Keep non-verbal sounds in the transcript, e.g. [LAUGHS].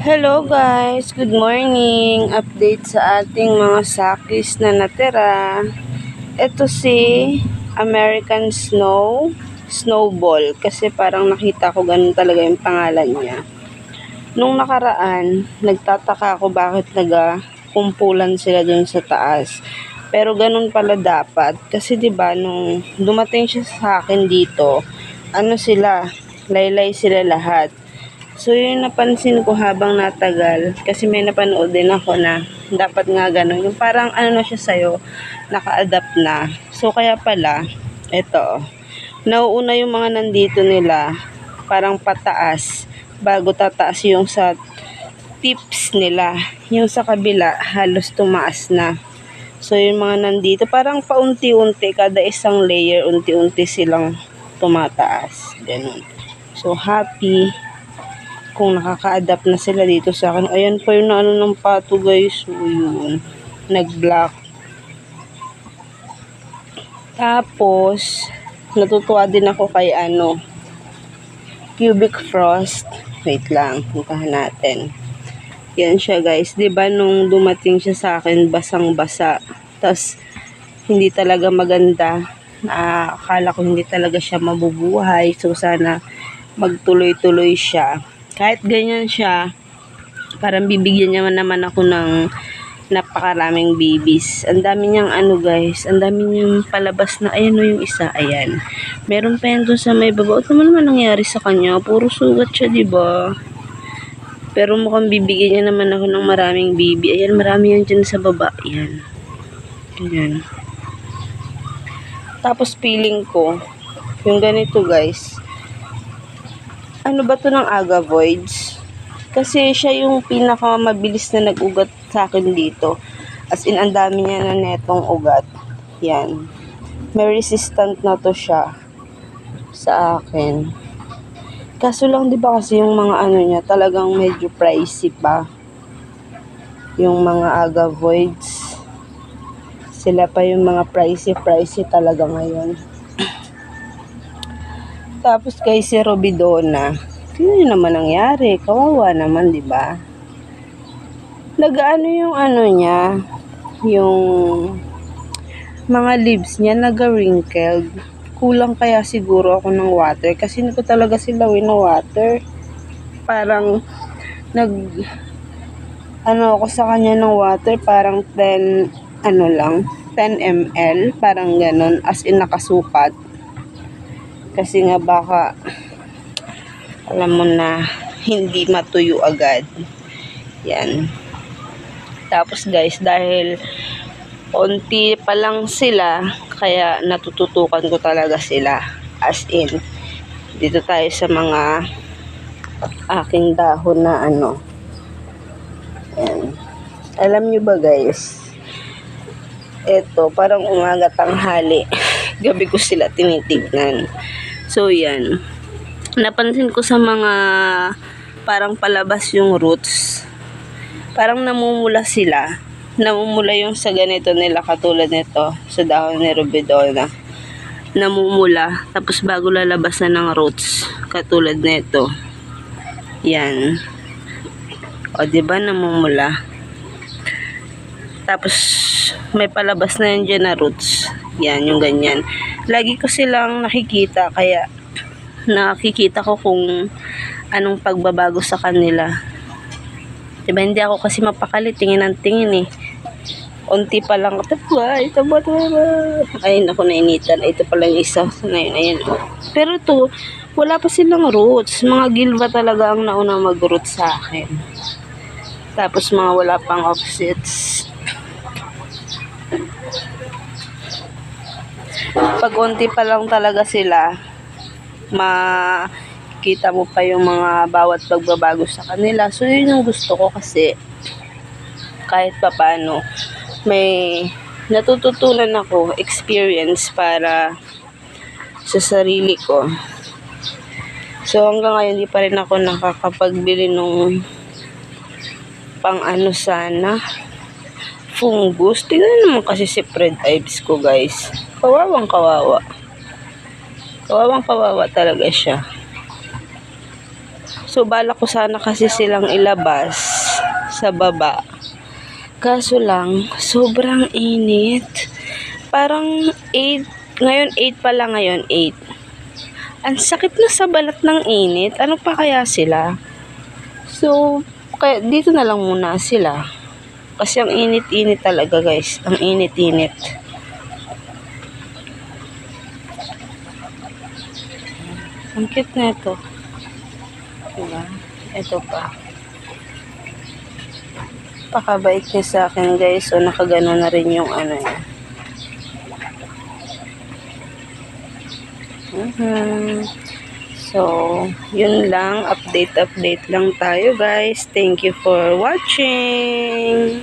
Hello guys, good morning. Update sa ating mga sakis na natira. Ito si American Snow Snowball kasi parang nakita ko ganun talaga yung pangalan niya. Nung nakaraan, nagtataka ako bakit naga kumpulan sila dun sa taas. Pero ganun pala dapat kasi 'di ba nung dumating siya sa akin dito, ano sila, laylay sila lahat. So, yun napansin ko habang natagal. Kasi may napanood din ako na dapat nga ganun. Yung parang ano na siya sa'yo, naka-adapt na. So, kaya pala, eto, nauuna yung mga nandito nila, parang pataas, bago tataas yung sa tips nila. Yung sa kabila, halos tumaas na. So, yung mga nandito, parang paunti-unti, kada isang layer, unti-unti silang tumataas. Ganun. So, happy kung nakaka-adapt na sila dito sa akin. Ayan pa yung ano ng pato guys. So, yun. Nag-block. Tapos, natutuwa din ako kay ano, Cubic Frost. Wait lang, puntahan natin. Yan siya guys. ba nung dumating siya sa akin, basang-basa. Tapos, hindi talaga maganda. Na akala ko hindi talaga siya mabubuhay. So, sana magtuloy-tuloy siya kahit ganyan siya, parang bibigyan niya naman ako ng napakaraming babies. Ang dami niyang ano guys, ang dami niyang palabas na, ayan o yung isa, ayan. Meron pa yan dun sa may baba. Ano naman nangyari sa kanya? Puro sugat siya, ba? Pero mukhang bibigyan niya naman ako ng maraming baby. Ayan, marami yan dyan sa baba. Ayan. Ayan. Tapos feeling ko, yung ganito guys, ano ba to ng Aga Voids? Kasi siya yung pinaka mabilis na nag-ugat sa akin dito. As in, ang dami niya na netong ugat. Yan. May resistant na to siya sa akin. Kaso lang, di ba kasi yung mga ano niya, talagang medyo pricey pa. Yung mga Aga Voids. Sila pa yung mga pricey-pricey talaga ngayon. Tapos kay si Robidona, yun naman nangyari. Kawawa naman, di ba? Nagaano yung ano niya, yung mga leaves niya naga-wrinkled. Kulang kaya siguro ako ng water kasi hindi ko talaga sila wino-water. Parang nag ano ako sa kanya ng water parang 10 ano lang 10 ml parang ganon as in nakasukat kasi nga baka alam mo na hindi matuyo agad. Yan. Tapos guys dahil onti pa lang sila kaya natututukan ko talaga sila. As in dito tayo sa mga aking dahon na ano. Yan. Alam nyo ba guys? Eto parang umaga tanghali. [LAUGHS] Gabi ko sila tinitignan So, yan. Napansin ko sa mga parang palabas yung roots. Parang namumula sila. Namumula yung sa ganito nila katulad nito sa dahon ni Rubidona. Namumula. Tapos bago lalabas na ng roots. Katulad nito. Yan. O, di ba namumula? Tapos, may palabas na yan dyan na roots. Yan, yung ganyan. Lagi ko silang nakikita, kaya nakikita ko kung anong pagbabago sa kanila. Diba, hindi ako kasi mapakali, tingin ng tingin eh. Unti pa lang, tapwa, ito ba? Ayun, ako nainitan. Ito pala yung isa. So, na yun, ayun. Pero to, wala pa silang roots. Mga gilva talaga ang nauna mag-roots sa akin. Tapos mga wala pang offsets. Pag unti pa lang talaga sila, makita mo pa yung mga bawat pagbabago sa kanila. So, yun yung gusto ko kasi kahit pa paano, may natututunan ako, experience para sa sarili ko. So, hanggang ngayon, di pa rin ako nakakapagbili nung pang ano sana, fungus. Tingnan naman kasi si Fred Ives ko, guys. Kawawang kawawa. Kawawang kawawa talaga siya. So, bala ko sana kasi silang ilabas sa baba. Kaso lang, sobrang init. Parang 8, ngayon 8 pala ngayon, 8. Ang sakit na sa balat ng init. Ano pa kaya sila? So, kaya dito na lang muna sila. Kasi ang init-init talaga guys. Ang init-init. Ang cute na ito. Diba? Ito pa. Pakabait niya sa akin guys. So, nakagano na rin yung ano niya. Mhm. So, yun lang. Update-update lang tayo guys. Thank you for watching.